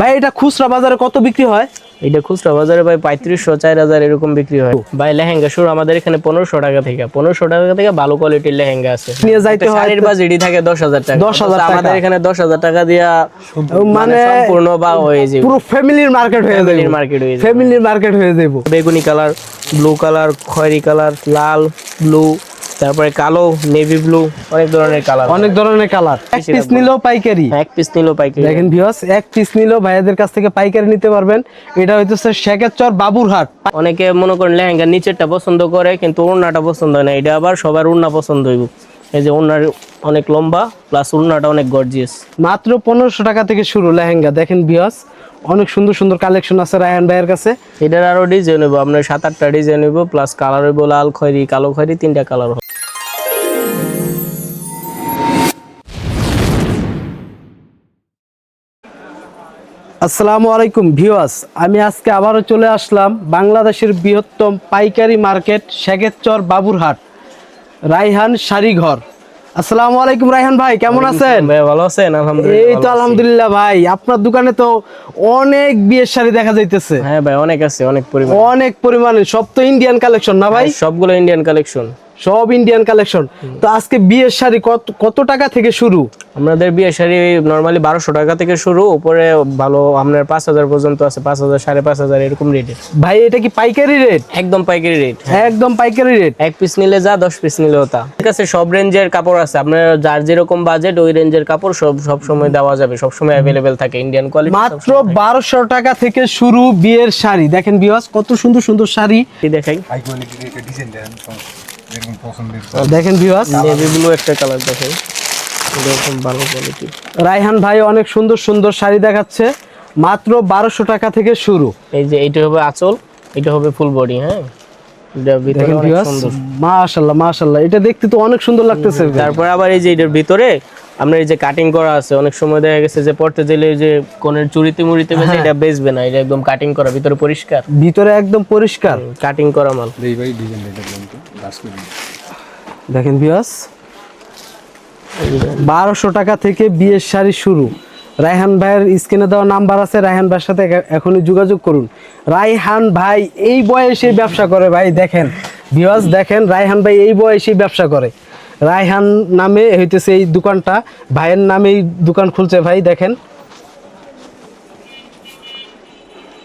ভাই এটা খুচরা বাজারে কত বিক্রি হয়? এটা খুচরা বাজারে ভাই পঁয়ত্রিশশো চার হাজার এরকম বিক্রি হয়। ভাই লেহেঙ্গা শুরু আমাদের এখানে পনেরোশো টাকা থেকে। পনেরোশো টাকা থেকে ভালো কোয়ালিটির লেহেঙ্গা আছে। নিয়ে যাইতে হয় শাড়ির বাজেটই থাকে দশ হাজার টাকা। দশ হাজার আমাদের এখানে দশ হাজার টাকা দিয়া মানে মানে সম্পূর্ণ বা হয়ে যাবে পুরো ফ্যামিলির মার্কেট হয়ে যাবে মার্কেট হয়ে ফ্যামিলির মার্কেট হয়ে যাব বেগুনি কালার ব্লু কালার খয়েরি কালার লাল ব্লু। তারপরে কালো নেভি ব্লু অনেক ধরনের কালার অনেক ধরনের কালার এক পিস নিলেও পাইকারি। এক পিস নিল পাইকারি। দেখেন ভিউয়ার্স এক পিস নিলেও ভাইয়াদের কাছ থেকে পাইকারি নিতে পারবেন। এটা হইতেছে শেখেরচর বাবুরহাট। অনেকে মনে করেন লেহেঙ্গা নিচেরটা পছন্দ করে কিন্তু ওড়নাটা পছন্দ হয় না। এটা আবার সবার ওড়না পছন্দ হইব। এই যে ওড়নার অনেক লম্বা প্লাস ওড়নাটা অনেক গর্জিয়াস মাত্র পনেরোশো টাকা থেকে শুরু লেহেঙ্গা। দেখেন ভিউয়ার্স অনেক সুন্দর সুন্দর কালেকশন আছে রায়হান ভাইয়ের কাছে। এটার আরও ডিজাইন হইব আপনার সাত আটটা ডিজাইন হইব প্লাস কালার হইব লাল খয়েরি কালো খয়েরি তিনটা কালার আসসালামু আলাইকুম ভিউয়ার্স আমি আজকে আবারও চলে আসলাম বাংলাদেশের বৃহত্তম পাইকারি মার্কেট শেখেরচর বাবুরহাট রাইহান শাড়িঘর। আসসালামু আলাইকুম রাইহান ভাই কেমন আছেন? ভাই ভালো আছেন? আলহামদুলিল্লাহ এই তো আলহামদুলিল্লাহ ভাই আপনার দোকানে তো অনেক বিয়ের শাড়ি দেখা যাইতেছে। হ্যাঁ ভাই অনেক আছে অনেক পরিমাণ। অনেক পরিমাণে সব তো ইন্ডিয়ান কালেকশন না ভাই? সবগুলো ইন্ডিয়ান কালেকশন সব ইন্ডিয়ান কালেকশন তো আজকে বিয়ের শাড়ি কত কত টাকা থেকে শুরু? আমাদের বিয়ে শাড়ি নর্মালি বারোশো টাকা থেকে শুরু উপরে ভালো আপনার পাঁচ হাজার পর্যন্ত আছে পাঁচ হাজার সাড়ে পাঁচ হাজার এরকম রেটের ভাই এটা কি পাইকারি রেট একদম পাইকারি রেট একদম পাইকারি রেট এক পিস নিলে যা দশ পিস নিলেও তা ঠিক আছে সব রেঞ্জের কাপড় আছে। আপনার যার যেরকম বাজেট ওই রেঞ্জের কাপড় সব সব সময় দেওয়া যাবে। সব সময় অ্যাভেলেবেল থাকে ইন্ডিয়ান কোয়ালিটি মাত্র বারোশো টাকা থেকে শুরু বিয়ের শাড়ি। দেখেন বিয়াস কত সুন্দর সুন্দর শাড়ি। দেখাই? হাই কোয়ালিটির একটা ডিজাইন দেন পছন্দের। দেখেন বিয়াস নেভি ব্লু একটা কালার দেখাই। এরকম ভালো কোয়ালিটি রায়হান ভাই অনেক সুন্দর সুন্দর শাড়ি দেখাচ্ছে মাত্র বারোশো টাকা থেকে শুরু। এই যে এইটা হবে আঁচল এটা হবে ফুল বডি হ্যাঁ? ভিতরে দেখেন অনেক বিয়াস সুন্দর। মাশাল্লাহ মাশাল্লাহ। এটা দেখতে তো অনেক সুন্দর লাগতেছে তারপরে আবার এই যে এটার ভিতরে আপনার এই যে কাটিং করা আছে অনেক সময় দেখা গেছে যে পড়তে গেলে যে কোনের চুরিতে মুড়িতে বেজে এটা বেচবে না এটা একদম কাটিং করা ভিতরে পরিষ্কার। ভিতরে একদম পরিষ্কার। কাটিং করা মাল। এই ভাই ডিজাইন এটা কিন্তু দাস করে দেখেন বিয়াস বারোশো টাকা থেকে বিয়ের শাড়ি শুরু। রায়হান ভাইয়ের স্ক্রিনে দেওয়া নাম্বার আছে রায়হান ভাইয়ের সাথে এখ- এখনই যোগাযোগ করুন। রায়হান ভাই এই বয়সে ব্যবসা করে ভাই দেখেন। বিয়াস দেখেন রায়হান ভাই এই বয়সে ব্যবসা করে। রায়হান নামে হইতেছে এই দোকানটা ভাইয়ের নামেই দোকান খুলছে ভাই দেখেন।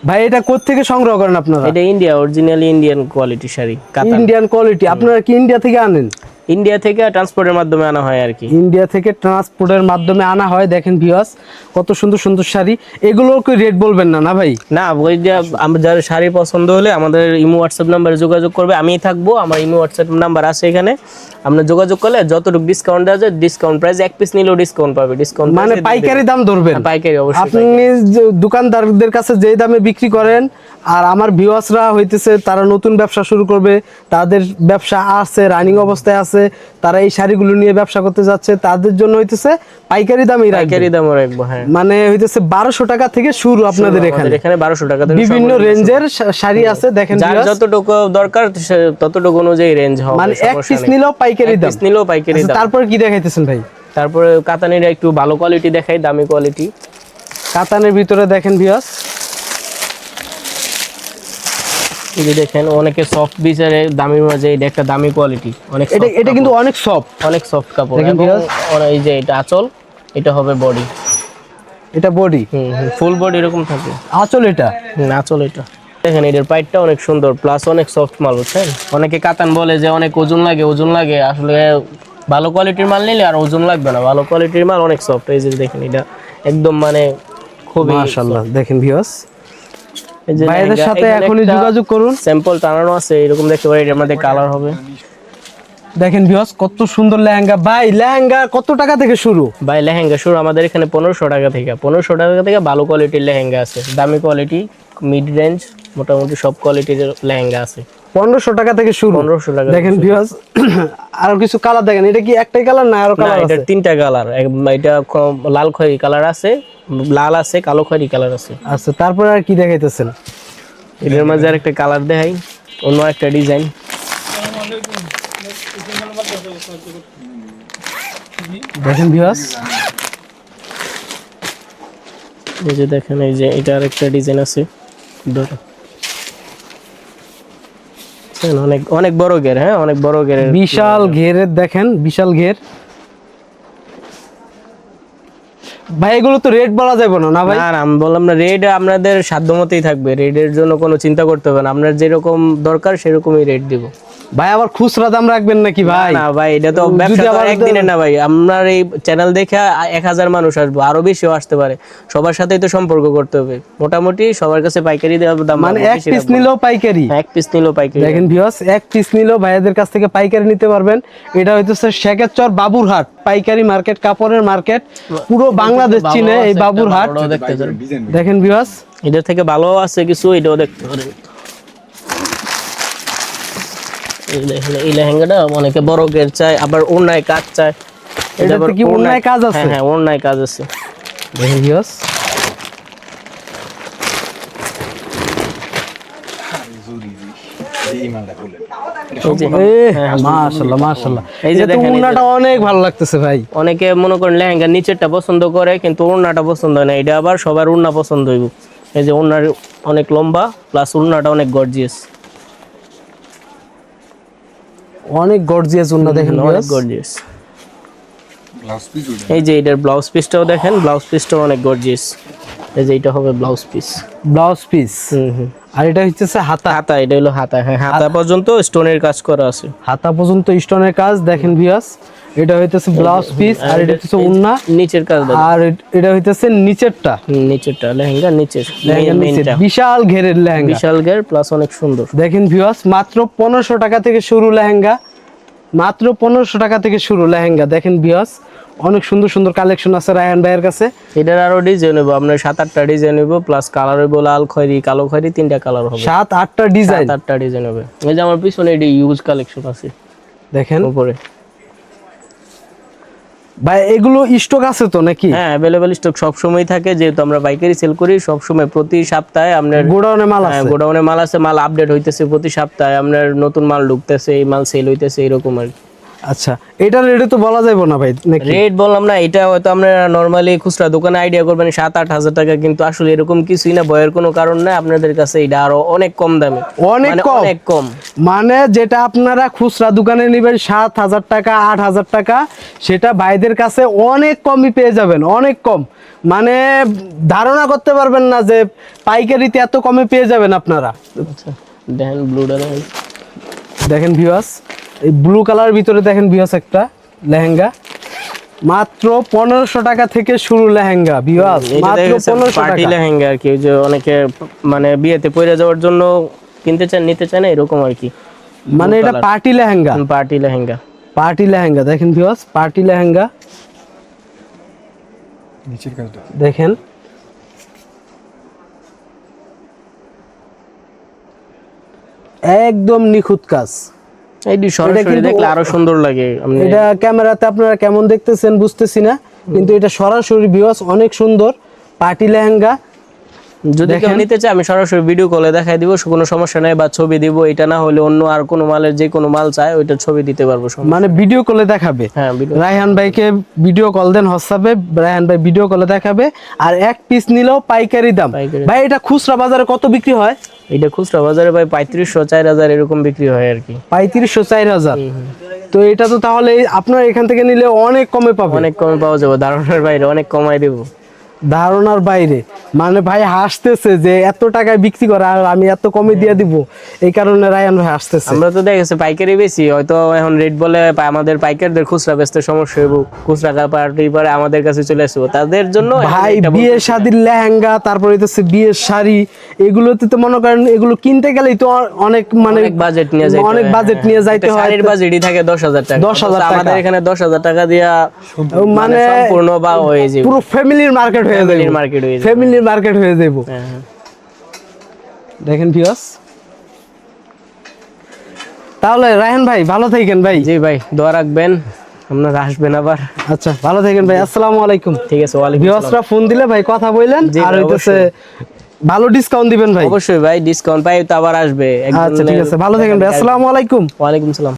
ভাই এটা থেকে সংগ্রহ করেন আপনারা? এটা India originally Indian quality sari Indian quality আপনারা কি ইন্ডিয়া থেকে আনেন? ইন্ডিয়া থেকে ট্রান্সপোর্টের মাধ্যমে আনা হয় আর কি। ইন্ডিয়া থেকে ট্রান্সপোর্টের মাধ্যমে আনা হয় দেখেন ভিউয়ার্স কত সুন্দর সুন্দর শাড়ি। এগুলোর কি রেট বলবেন না না ভাই? না ওই যে আমার যার শাড়ি পছন্দ হলে আমাদের ইমো হোয়াটসঅ্যাপ নাম্বারে যোগাযোগ করবে আমিই থাকব আমার ইমো হোয়াটসঅ্যাপ নাম্বার আছে এখানে। আপনার যোগাযোগ করলে যতটুকু ডিসকাউন্ট দেওয়া যায় ডিসকাউন্ট প্রাইস এক পিস নিলেও ডিসকাউন্ট পাবে ডিসকাউন্ট মানে পাইকারি দাম ধরবেন। পাইকারি অবশ্যই আপনি দোকানদারদের কাছে যে দামে বিক্রি করেন আর আমার ভিউয়ার্সরা হইতেছে তারা নতুন ব্যবসা শুরু করবে তাদের ব্যবসা আছে রানিং অবস্থায় আছে তারা এই শাড়িগুলো নিয়ে ব্যবসা করতে যাচ্ছে তাদের জন্য হইতেছে পাইকারি দামই পাইকারি দামও রাখব হ্যাঁ। মানে হইতেছে বারোশো টাকা থেকে শুরু আপনাদের এখানে। এখানে বারোশো টাকা থেকে বিভিন্ন রেঞ্জের শাড়ি আছে দেখেন যার যতটুকু দরকার ততটুকু অনুযায়ী রেঞ্জ হবে মানে এক পিস নিলেও পাইকারি দাম। পিস নিলেও পাইকারি আচ্ছা, দাম। তারপর কি দেখাইতেছেন ভাই? তারপরে কাতানিরা একটু ভালো কোয়ালিটি দেখাই দামি কোয়ালিটি কাতানের ভিতরে দেখেন ভিউয়ার্স এই যে দেখেন অনেকে সফট বিচারে দামি মাঝে এটা একটা দামি কোয়ালিটি অনেক এটা এটা কিন্তু অনেক সফট অনেক সফট কাপড়। এই যে এটা আঁচল এটা হবে বডি এটা বডি হুম ফুল বডি এরকম থাকে আঁচল এটা? হুম, আঁচল এটা। দেখেন এটার পাইটটা অনেক সুন্দর প্লাস অনেক সফট মাল বুঝছেন? অনেকে কাতান বলে যে অনেক ওজন লাগে ওজন লাগে। আসলে ভালো কোয়ালিটির মাল নিলে আর ওজন লাগবে না। ভালো কোয়ালিটির মাল অনেক সফট এই যে দেখেন এটা একদম মানে খুবই মাশাআল্লাহ। দেখেন ভিউয়ার্স ভাইদের সাথে এখনই যোগাযোগ করুন। স্যাম্পল টানানো আছে এরকম দেখতে পারি এটার মধ্যে কালার হবে। দেখেন ভিউয়ার্স কত সুন্দর লেহেঙ্গা। ভাই লেহেঙ্গা কত টাকা থেকে শুরু? ভাই লেহেঙ্গা শুরু আমাদের এখানে পনেরোশো টাকা থেকে। পনেরোশো টাকা থেকে ভালো কোয়ালিটির লেহেঙ্গা আছে। দামি কোয়ালিটি মিড রেঞ্জ মোটামুটি সব কোয়ালিটির লেহেঙ্গা আছে। পনেরোশো টাকা থেকে শুরু। পনেরোশো টাকা দেখেন ভিউয়ার্স আরও কিছু কালার দেখেন এটা কি একটাই কালার না আরও কালার এটা আছে? তিনটা কালার এটা লাল খয়েরি কালার আছে লাল আছে কালো খয়েরি কালার আছে। আচ্ছা তারপরে আর কি দেখাইতেছেন? এটার মাঝে আর একটা কালার দেখাই অন্য একটা ডিজাইন দেখেন ভিউয়ার্স এই যে দেখেন এই যে এটা আরেকটা ডিজাইন আছে ধরো। দেখছেন, অনেক অনেক বড় ঘের হ্যাঁ? অনেক বড় ঘের বিশাল ঘেরের দেখেন? বিশাল ঘের। ভাই এগুলো তো রেট বলা যাবে না না ভাই? না না আমি বললাম না রেড আপনাদের সাধ্য মতেই থাকবে। রেডের জন্য কোনো চিন্তা করতে হবে না। আপনার যেরকম দরকার সেরকমই রেট দিব। ভাই আবার খুচরা দাম রাখবেন নাকি ভাই? না ভাই এটা তো ব্যবসা তো না ভাই। আপনার এই চ্যানেল দেখে এক হাজার মানুষ আসবে আরও বেশিও আসতে পারে। সবার সাথেই তো সম্পর্ক করতে হবে। মোটামুটি সবার কাছে পাইকারি দেওয়ার দাম মানে এক পিস নিলেও পাইকারি। এক পিস নিলেও পাইকারি। দেখেন ভিউয়ার্স এক পিস নিলেও ভাইয়াদের কাছ থেকে পাইকারি নিতে পারবেন। এটা হইতেছে শেখেরচর বাবুরহাট পাইকারি মার্কেট কাপড়ের মার্কেট পুরো বাংলাদেশ চিনে এই বাবুরহাট। দেখতে দেখেন ভিউয়ার্স এটার থেকে ভালো আছে কিছু এটাও দেখতে পারেন এই দেখেন এই লেহেঙ্গাটা অনেকে বড় গের চায় আবার ওড়নায় কাজ এটা কি ওড়নায় কাজ আছে? হ্যাঁ ওড়নায় কাজ আছে। দেখেন ভিউয়ার্স। অনেক ভালো লাগতেছে ভাই। অনেকে মনে করেন লেহেঙ্গা নিচেরটা পছন্দ করে কিন্তু ওড়নাটা পছন্দ হয় না। এটা আবার সবার ওড়না পছন্দ হইব। এই যে ওড়নার অনেক লম্বা প্লাস ওড়নাটা অনেক গর্জিয়াস অনেক গর্জিয়াস উন্না দেখেন অনেক গর্জিয়াস ব্লাউজ পিস উঠে এই যে এটার ব্লাউজ পিসটাও দেখেন ব্লাউজ পিসটাও অনেক গর্জিয়াস এই যে এটা হবে ব্লাউজ পিস ব্লাউজ পিস হুম হুম। আর এটা হচ্ছে হাতা। হাতা এটা হলো হাতা হ্যাঁ হাতা পর্যন্ত স্টোনের কাজ করা আছে। হাতা পর্যন্ত স্টোনের কাজ দেখেন ভিউয়ার্স এটা হইতেছে ব্লাউজ পিস আর এটা হচ্ছে উন্না নিচের কাজ। আর এটা হইতেছে নিচেরটা। নিচেরটা লেহেঙ্গা নিচের মেইনটা বিশাল ঘেরের লেহেঙ্গা। বিশাল ঘের প্লাস অনেক সুন্দর। দেখেন ভিউয়ার্স মাত্র পনেরোশো টাকা থেকে শুরু লেহেঙ্গা। মাত্র পনেরোশো টাকা থেকে শুরু লেহেঙ্গা। দেখেন ভিউয়ার্স অনেক সুন্দর সুন্দর কালেকশন আছে রায়হান ভাইয়ের কাছে। এটার আরও ডিজাইন হইব আপনার সাত আটটা ডিজাইন হইব প্লাস কালার হইব লাল খয়েরি কালো খয়েরি তিনটা কালার হবে। সাত আটটা ডিজাইন সাত আটটা ডিজাইন হবে। এই যে আমার পিছনে এটি ইউজ কালেকশন আছে। দেখেন। উপরে। ভাই এগুলো স্টক আছে তো নাকি? হ্যাঁ অ্যাভেলেবেল স্টক সব সময় থাকে যেহেতু আমরা পাইকারি সেল করি সব সময় প্রতি সপ্তাহে আপনার গোডাউনে মাল হ্যাঁ, আছে? গোডাউনে মাল আছে মাল আপডেট হইতেছে প্রতি সপ্তাহে আপনার নতুন মাল ঢুকতেছে এই মাল সেল হইতেছে এরকম আর কি। আচ্ছা রেটে তো বলা যাবে না ভাই রেট বললাম না এটা হয়তো আপনারা নর্মালি খুচরা দোকানে আইডিয়া করবেন সাত আট হাজার টাকা কিন্তু আসলে এরকম কিছুই না কোনো কারণ নাই আপনাদের কাছে এটা আরও অনেক কম দামে। অনেক মানে কম। অনেক কম। মানে যেটা আপনারা খুচরা দোকানে নেবেন সাত হাজার টাকা আট হাজার টাকা সেটা ভাইদের কাছে অনেক কমই পেয়ে যাবেন অনেক কম। মানে ধারণা করতে পারবেন না যে পাইকারিতে এত কমে পেয়ে যাবেন আপনারা। আচ্ছা দেখেন ব্লুটা দেখেন। দেখেন ভিউয়ার্স এই ব্লু কালার ভিতরে দেখেন ভিউয়ার্স একটা লেহেঙ্গা। মাত্র পনেরোশো টাকা থেকে শুরু লেহেঙ্গা এটা মাত্র পনেরোশো পার্টি টাকা। লেহেঙ্গা আর কি যে অনেকে মানে বিয়েতে পরে যাওয়ার জন্য কিনতে চান নিতে চান এরকম আর কি। মানে এটা party lehenga. Party lehenga. Party lehenga দেখেন ভিউয়ার্স পার্টি লেহেঙ্গা। নিচের কাজটা দেখেন। একদম নিখুঁত কাজ। এইটি সরাসরি দেখলে আরও সুন্দর লাগে। এটা ক্যামেরাতে আপনারা কেমন দেখতেছেন বুঝতেছি না কিন্তু এটা সরাসরি ভিউয়ার্স অনেক সুন্দর পার্টি লেহেঙ্গা যদি কেউ নিতে চায় আমি সরাসরি ভিডিও কলে দেখাই দিব কোনো সমস্যা নাই বা ছবি দিব এটা না হলে অন্য আর কোনো মালের যে কোনো মাল চায় ওইটা ছবি দিতে পারব মানে ভিডিও কলে দেখাবে? হ্যাঁ রায়হান ভাইকে ভিডিও কল দেন হোয়াটসঅ্যাপে রায়হান ভাই ভিডিও কলে দেখাবে আর এক পিস নিলেও পাইকারি দাম। ভাই এটা খুচরা বাজারে কত বিক্রি হয়? এটা খুচরা বাজারে ভাই পঁয়ত্রিশশো চার হাজার এরকম বিক্রি হয় আর কি। পঁয়ত্রিশশো চার হাজার। তো এটা তো তাহলে আপনার এখান থেকে নিলে অনেক কমে পাবে। অনেক কমে পাওয়া যাবে ধারণার বাইরে অনেক কমাই দেবো। ধারণার বাইরে। মানে ভাই হাসতেছে যে এত টাকায় বিক্রি করে আর আমি এত কমে দিয়ে দিব। এই কারণে রায়ান ভাই হাসতেছে। আমরা তো দেখেছি পাইকারি বেশি হয়তো এখন রেট বলে আমাদের পাইকারদের খুচরা বেচতে সমস্যা হইব খুচরা পার্টি পরে আমাদের কাছে চলে আসব। তাদের জন্য ভাই বিয়ে শাদির লেহেঙ্গা তারপরে হইতেছে বিয়ের শাড়ি এগুলোতে তো মনে করেন এগুলো কিনতে গেলেই তো অনেক মানে অনেক বাজেট নিয়ে যাইতে অনেক বাজেট নিয়ে। যাইতে হয়। শাড়ির বাজেটই থাকে দশ হাজার টাকা। 10,000 অথচ আমাদের এখানে দশ হাজার টাকা দিয়া মানে মানে সম্পূর্ণ বা হয়ে যায় পুরো ফ্যামিলির মার্কেট হয়ে যাবে ফ্যামিলির মার্কেট হয়ে যাব হ্যাঁ, হ্যাঁ। দেখেন ভিউয়ার্স তাহলে রায়হান ভাই ভালো থাকেন ভাই। জি ভাই দোয়া রাখবেন আপনারা আসবেন আবার। আচ্ছা ভালো থাকেন ভাই আসসালামু আলাইকুম। ঠিক আছে ওয়ালাইকুম আসসালাম। ভিউয়ার্সরা ফোন দিলে ভাই কথা বললেন জি আর হইতেছে ভালো ডিসকাউন্ট দিবেন ভাই। অবশ্যই ভাই ডিসকাউন্ট পাই তো আবার আসবে। আচ্ছা ঠিক আছে ভালো থাকেন ভাই আসসালামু আলাইকুম। ওয়ালাইকুম সালাম